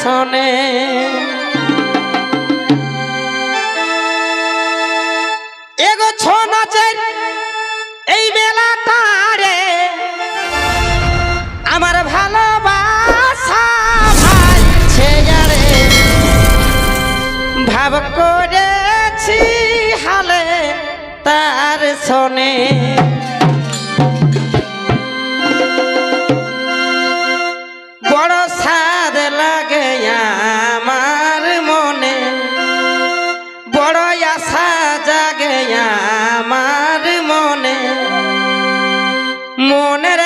শোনে। এই আমার ভালোবাসা ভাইছে ভাব করেছি হালে তার শোনে। বড় আশা জাগে আমার মনে। মনের